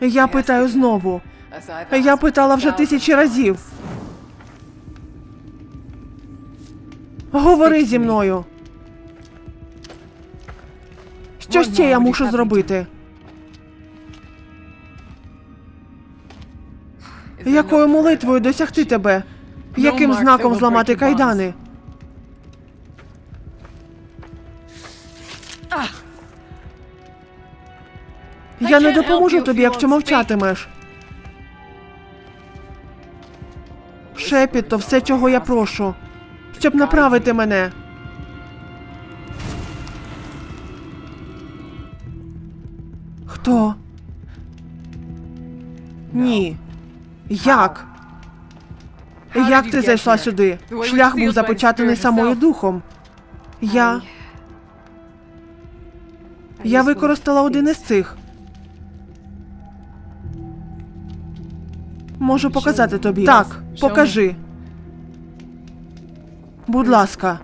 Я питаю знову. Я питала вже тисячі разів. Говори зі мною. Що ще я мушу зробити? Якою молитвою досягти тебе? Яким знаком зламати кайдани? Я не допоможу тобі, якщо мовчатимеш. Шепіт то все, чого я прошу, щоб направити мене. Хто? Ні. Як? Як ти зайшла сюди? Шлях був започатаний самою духом. Я. Я використала один із цих. Можу показати тобі. Так, покажи. Будь ласка.